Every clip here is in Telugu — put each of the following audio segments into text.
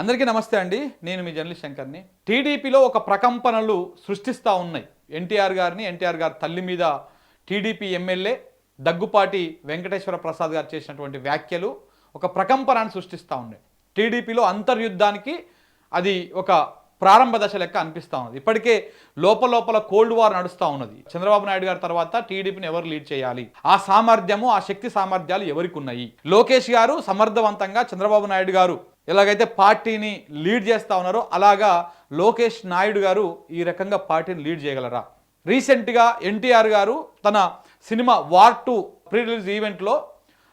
అందరికీ నమస్తే అండి. నేను మీ జర్నలిస్ట్ శంకర్ని. టీడీపీలో ఒక ప్రకంపనలు సృష్టిస్తూ ఉన్నాయి. ఎన్టీఆర్ గారిని ఎన్టీఆర్ గారి తల్లి మీద టీడీపీ ఎమ్మెల్యే దగ్గుపాటి వెంకటేశ్వర ప్రసాద్ గారు చేసినటువంటి వ్యాఖ్యలు ఒక ప్రకంపనాన్ని సృష్టిస్తూ ఉన్నాయి. టీడీపీలో అంతర్యుద్ధానికి అది ఒక ప్రారంభ దశ లెక్క అనిపిస్తూ ఉన్నది. ఇప్పటికే లోపల లోపల కోల్డ్ వార్ నడుస్తూ ఉన్నది. చంద్రబాబు నాయుడు గారి తర్వాత టీడీపీని ఎవరు లీడ్ చేయాలి? ఆ సామర్థ్యము ఆ శక్తి సామర్థ్యాలు ఎవరికి ఉన్నాయి లోకేష్ గారు సమర్థవంతంగా చంద్రబాబు నాయుడు గారు ఎలాగైతే పార్టీని లీడ్ చేస్తా ఉన్నారో అలాగా లోకేష్ నాయుడు గారు ఈ రకంగా పార్టీని లీడ్ చేయగలరా? రీసెంట్గా ఎన్టీఆర్ గారు తన cinema war two pre release ఈవెంట్లో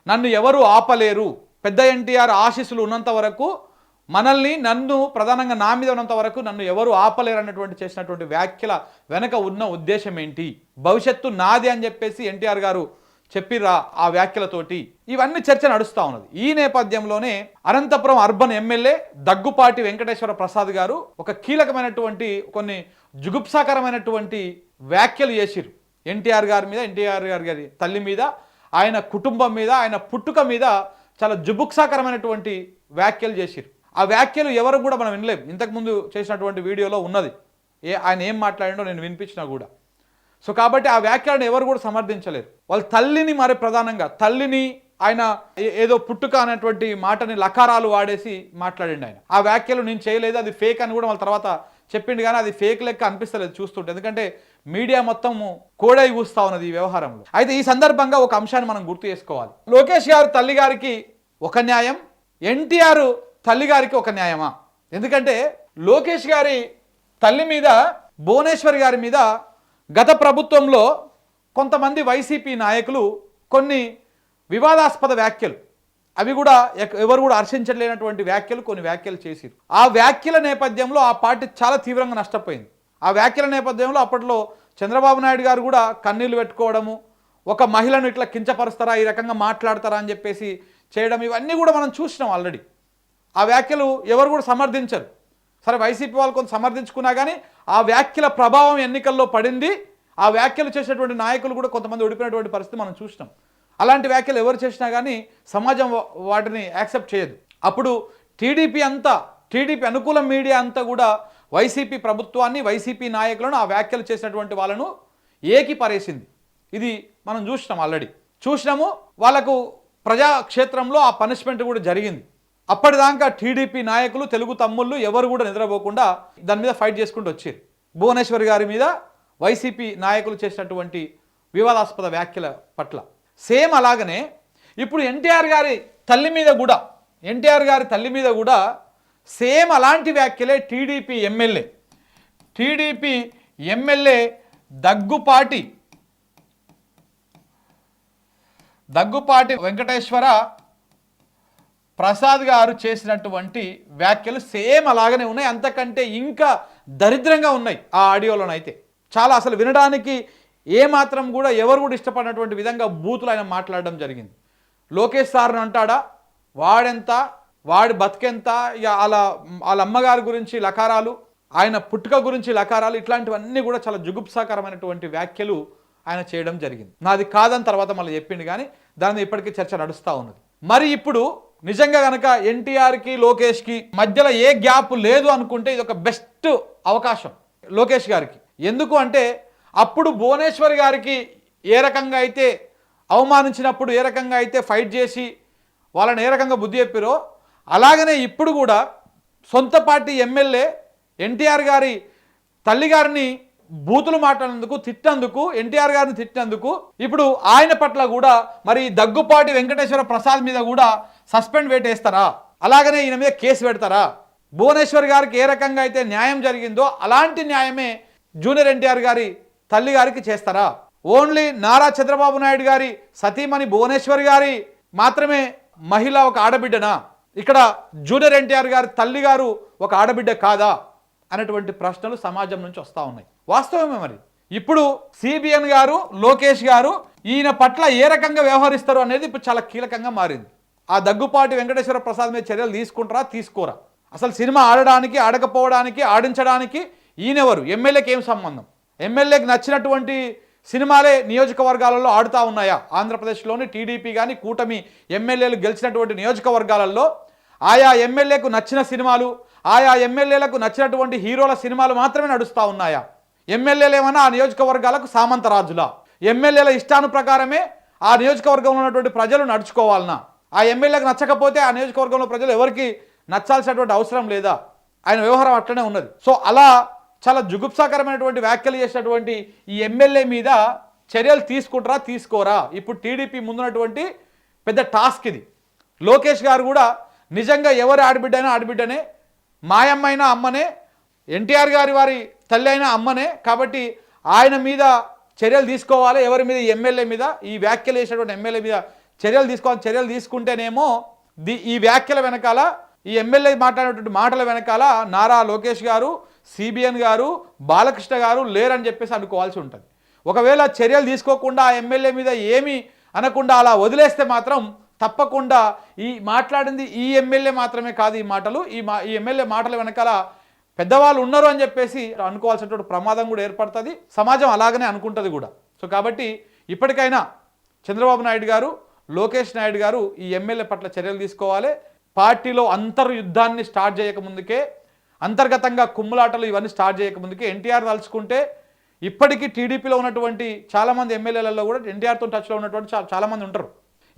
నన్ను ఎవరు ఆపలేరు పెద్ద ఎన్టీఆర్ ఆశీస్సులు ఉన్నంత వరకు మనల్ని నన్ను ప్రధానంగా నా మీద ఉన్నంత వరకు నన్ను ఎవరు ఆపలేరన్నటువంటి చేసినటువంటి వ్యాఖ్యల వెనక ఉన్న ఉద్దేశం ఏంటి? భవిష్యత్తు నాది అని చెప్పేసి ఎన్టీఆర్ గారు చెప్పిరా ఆ వ్యాఖ్యలతోటి. ఇవన్నీ చర్చ నడుస్తూ ఉన్నది. ఈ నేపథ్యంలోనే అనంతపురం అర్బన్ ఎమ్మెల్యే దగ్గుపాటి వెంకటేశ్వర ప్రసాద్ గారు ఒక కీలకమైనటువంటి కొన్ని జుగుప్సాకరమైనటువంటి వ్యాఖ్యలు చేసిరు ఎన్టీఆర్ గారి మీద ఎన్టీఆర్ గారి గారి తల్లి మీద ఆయన కుటుంబం మీద ఆయన పుట్టుక మీద చాలా జుబుక్సాకరమైనటువంటి వ్యాఖ్యలు చేసిరు ఆ వ్యాఖ్యలు ఎవరు కూడా మనం వినలేం. ఇంతకుముందు చేసినటువంటి వీడియోలో ఉన్నది. ఏ ఆయన ఏం మాట్లాడిండో నేను వినిపించినా కూడా. సో కాబట్టి ఆ వ్యాఖ్యలను ఎవరు కూడా సమర్థించలేరు. వాళ్ళ తల్లిని మరి ప్రధానంగా తల్లిని ఆయన ఏదో పుట్టుక అనేటువంటి మాటని లకారాలు వాడేసి మాట్లాడిండు ఆయన. ఆ వ్యాఖ్యలు నేను చేయలేదు అది ఫేక్ అని కూడా వాళ్ళ తర్వాత చెప్పిండు కానీ అది ఫేక్ లెక్క అనిపిస్తలేదు చూస్తుంటే. ఎందుకంటే మీడియా మొత్తము కోడై కూస్తా ఉన్నది ఈ వ్యవహారంలో. అయితే ఈ సందర్భంగా ఒక అంశాన్ని మనం గుర్తు చేసుకోవాలి. లోకేష్ గారు తల్లి గారికి ఒక న్యాయం ఎన్టీఆర్ తల్లి గారికి ఒక న్యాయమా? ఎందుకంటే లోకేష్ గారి తల్లి మీద భువనేశ్వర్ గారి మీద గత ప్రభుత్వంలో కొంతమంది వైసీపీ నాయకులు కొన్ని వివాదాస్పద వ్యాఖ్యలు. అవి కూడా ఎవరు కూడా హర్షించలేనటువంటి వ్యాఖ్యలు కొన్ని వ్యాఖ్యలు చేసిరు ఆ వ్యాఖ్యల నేపథ్యంలో ఆ పార్టీ చాలా తీవ్రంగా నష్టపోయింది. ఆ వ్యాఖ్యల నేపథ్యంలో అప్పట్లో చంద్రబాబు నాయుడు గారు కూడా కన్నీళ్ళు పెట్టుకోవడము ఒక మహిళను ఇట్లా కించపరుస్తారా ఈ రకంగా మాట్లాడతారా అని చెప్పేసి చేయడం ఇవన్నీ కూడా మనం చూసినాం ఆల్రెడీ. ఆ వ్యాఖ్యలు ఎవరు కూడా సమర్థించరు. సరే వైసీపీ వాళ్ళు కొంత సమర్థించుకున్నా కానీ ఆ వ్యాఖ్యల ప్రభావం ఎన్నికల్లో పడింది. ఆ వ్యాఖ్యలు చేసినటువంటి నాయకులు కూడా కొంతమంది ఓడిపోయినటువంటి పరిస్థితి మనం చూసినాం. అలాంటి వ్యాఖ్యలు ఎవరు చేసినా కానీ సమాజం వాటిని యాక్సెప్ట్ చేయదు. అప్పుడు టీడీపీ అంతా టీడీపీ అనుకూల మీడియా అంతా కూడా వైసీపీ ప్రభుత్వాన్ని వైసీపీ నాయకులను ఆ వ్యాఖ్యలు చేసినటువంటి వాళ్ళను ఏకి పరేసింది ఇది మనం చూసినాం ఆల్రెడీ. చూసినాము వాళ్ళకు ప్రజాక్షేత్రంలో ఆ పనిష్మెంట్ కూడా జరిగింది. అప్పటిదాకా టీడీపీ నాయకులు తెలుగు తమ్ముళ్ళు ఎవరు కూడా నిద్రపోకుండా దాని మీద ఫైట్ చేసుకుంటూ వచ్చారు. భువనేశ్వర్ గారి మీద వైసీపీ నాయకులు చేసినటువంటి వివాదాస్పద వ్యాఖ్యల పట్ల. సేమ్ అలాగనే ఇప్పుడు ఎన్టీఆర్ గారి తల్లి మీద కూడా ఎన్టీఆర్ గారి తల్లి మీద కూడా సేమ్ అలాంటి వ్యాఖ్యలే TDP MLA. TDP MLA Daggubati Daggubati Venkateswara Prasad గారు చేసినటువంటి వ్యాఖ్యలు సేమ్ అలాగనే ఉన్నాయి. అంతకంటే ఇంకా దరిద్రంగా ఉన్నాయి ఆ ఆడియోలోనైతే. చాలా అసలు వినడానికి ఏమాత్రం కూడా ఎవరు కూడా ఇష్టపడినటువంటి విధంగా బూతులు ఆయన మాట్లాడడం జరిగింది. లోకేష్ సార్ని అంటాడా? వాడెంత? వాడి బతికెంత? ఇక వాళ్ళ వాళ్ళ అమ్మగారి గురించి లకారాలు ఆయన పుట్టుక గురించి లకారాలు ఇట్లాంటివన్నీ కూడా చాలా జుగుప్సాకరమైనటువంటి వ్యాఖ్యలు ఆయన చేయడం జరిగింది. నాది కాదని తర్వాత మళ్ళీ చెప్పిండు కానీ దాని మీద ఇప్పటికీ చర్చ నడుస్తూ ఉన్నది. మరి ఇప్పుడు నిజంగా కనుక ఎన్టీఆర్కి లోకేష్కి మధ్యలో ఏ గ్యాప్ లేదు అనుకుంటే ఇది ఒక బెస్ట్ అవకాశం లోకేష్ గారికి. ఎందుకు అంటే అప్పుడు భువనేశ్వర్ గారికి ఏ రకంగా అయితే అవమానించినప్పుడు ఏ రకంగా అయితే ఫైట్ చేసి వాళ్ళని ఏ రకంగా బుద్ధి చెప్పారో అలాగనే ఇప్పుడు కూడా సొంత పార్టీ ఎమ్మెల్యే ఎన్టీఆర్ గారి తల్లి గారిని బూతులు మాట్లాడినందుకు తిట్టినందుకు ఎన్టీఆర్ గారిని తిట్టినందుకు ఇప్పుడు ఆయన పట్ల కూడా మరి దగ్గుపాటి వెంకటేశ్వర ప్రసాద్ మీద కూడా సస్పెండ్ వేటేస్తారా అలాగనే ఈయన మీద కేసు పెడతారా? భువనేశ్వర్ గారికి ఏ రకంగా అయితే న్యాయం జరిగిందో అలాంటి న్యాయమే జూనియర్ ఎన్టీఆర్ గారి తల్లి గారికి చేస్తారా? ఓన్లీ నారా చంద్రబాబు నాయుడు గారి సతీమణి భువనేశ్వర్ గారి మాత్రమే మహిళ ఒక ఆడబిడ్డనా? ఇక్కడ జూనియర్ ఎన్టీఆర్ గారి తల్లి గారు ఒక ఆడబిడ్డ కాదా? అనేటువంటి ప్రశ్నలు సమాజం నుంచి వస్తూ ఉన్నాయి. వాస్తవమే మరి. ఇప్పుడు సిబిఎన్ గారు లోకేష్ గారు ఈయన పట్ల ఏ రకంగా వ్యవహరిస్తారు అనేది ఇప్పుడు చాలా కీలకంగా మారింది. ఆ దగ్గుపాటి వెంకటేశ్వర ప్రసాద్ మీద చర్యలు తీసుకుంటారా? తీసుకోరా. అసలు సినిమా ఆడడానికి ఆడకపోవడానికి ఆడించడానికి ఈయనెవరు? ఎమ్మెల్యేకి ఏం సంబంధం? ఎమ్మెల్యేకి నచ్చినటువంటి సినిమాలే నియోజకవర్గాలలో ఆడుతూ ఉన్నాయా? ఆంధ్రప్రదేశ్లోని టీడీపీ కానీ కూటమి ఎమ్మెల్యేలు గెలిచినటువంటి నియోజకవర్గాలలో ఆయా ఎమ్మెల్యేకు నచ్చిన సినిమాలు ఆయా ఎమ్మెల్యేలకు నచ్చినటువంటి హీరోల సినిమాలు మాత్రమే నడుస్తూ ఉన్నాయా? ఎమ్మెల్యేలు ఏమన్నా ఆ నియోజకవర్గాలకు సామంతరాజులా? ఎమ్మెల్యేల ఇష్టాను ప్రకారమే ఆ నియోజకవర్గంలో ఉన్నటువంటి ప్రజలు నడుచుకోవాలనా? ఆ ఎమ్మెల్యేకి నచ్చకపోతే ఆ నియోజకవర్గంలో ప్రజలు ఎవరికి నచ్చాల్సినటువంటి అవసరం లేదా? ఆయన వ్యవహారం అట్లనే ఉన్నది. సో అలా చాలా జుగుప్సాకరమైనటువంటి వ్యాఖ్యలు చేసినటువంటి ఈ ఎమ్మెల్యే మీద చర్యలు తీసుకుంటారా తీసుకోరా? ఇప్పుడు టీడీపీ ముందున్నటువంటి పెద్ద టాస్క్ ఇది. లోకేష్ గారు కూడా నిజంగా ఎవరు ఆడబిడ్డైనా ఆడబిడ్డనే మాయమ్మైన అమ్మనే ఎన్టీఆర్ గారి వారి తల్లి అయినా అమ్మనే కాబట్టి ఆయన మీద చర్యలు తీసుకోవాలి. ఎవరి మీద? ఎమ్మెల్యే మీద. ఈ వ్యాఖ్యలు చేసినటువంటి ఎమ్మెల్యే మీద చర్యలు తీసుకోవాలి చర్యలు తీసుకుంటేనేమో ది ఈ వ్యాఖ్యల వెనకాల ఈ ఎమ్మెల్యే మాట్లాడేటువంటి మాటల వెనకాల నారా లోకేష్ గారు సిబిఎన్ గారు బాలకృష్ణ గారు లేరని చెప్పేసి అనుకోవాల్సి ఉంటుంది. ఒకవేళ చర్యలు తీసుకోకుండా ఆ ఎమ్మెల్యే మీద ఏమి అనకుండా అలా వదిలేస్తే మాత్రం తప్పకుండా ఈ మాట్లాడింది ఈ ఎమ్మెల్యే మాత్రమే కాదు ఈ మాటలు. ఈ మా ఈ ఎమ్మెల్యే మాటల వెనకాల పెద్దవాళ్ళు ఉన్నారు అని చెప్పేసి అనుకోవాల్సినటువంటి ప్రమాదం కూడా ఏర్పడుతుంది. సమాజం అలాగనే అనుకుంటుంది కూడా. సో కాబట్టి ఇప్పటికైనా చంద్రబాబు నాయుడు గారు లోకేష్ నాయుడు గారు ఈ ఎమ్మెల్యే పట్ల చర్యలు తీసుకోవాలి. పార్టీలో అంతర్యుద్ధాన్ని స్టార్ట్ చేయకముందుకే అంతర్గతంగా కుమ్ములాటలు ఇవన్నీ స్టార్ట్ చేయకముందుకే ఎన్టీఆర్ తలుచుకుంటే ఇప్పటికీ టీడీపీలో ఉన్నటువంటి చాలామంది ఎమ్మెల్యేలలో కూడా ఎన్టీఆర్తో టచ్లో ఉన్నటువంటి చాలామంది ఉంటారు.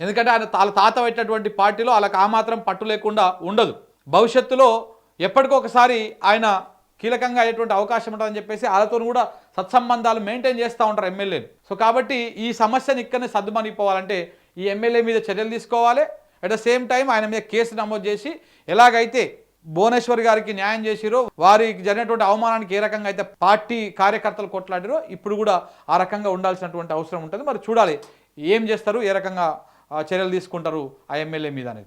ఎందుకంటే ఆయన వాళ్ళ తాత పెట్టినటువంటి పార్టీలో వాళ్ళకి ఆ మాత్రం పట్టు లేకుండా ఉండదు. భవిష్యత్తులో ఎప్పటికొకసారి ఆయన కీలకంగా అయ్యేటువంటి అవకాశం ఉంటుందని చెప్పేసి వాళ్ళతో కూడా సత్సంబంధాలు మెయింటైన్ చేస్తూ ఉంటారు ఎమ్మెల్యేలు. సో కాబట్టి ఈ సమస్యను ఇక్కడనే సర్దుమనిపోవాలంటే ఈ ఎమ్మెల్యే మీద చర్యలు తీసుకోవాలి. అట్ ద సేమ్ టైం ఆయన మీద కేసు నమోదు చేసి ఎలాగైతే భువనేశ్వర్ గారికి న్యాయం చేసిరో వారికి జరిగినటువంటి అవమానానికి ఏ రకంగా అయితే పార్టీ కార్యకర్తలు కొట్లాడిరో ఇప్పుడు కూడా ఆ రకంగా ఉండాల్సినటువంటి అవసరం ఉంటుంది. మరి చూడాలి ఏం చేస్తారు ఏ రకంగా చర్యలు తీసుకుంటారు ఆ ఎమ్మెల్యే మీద అనేది.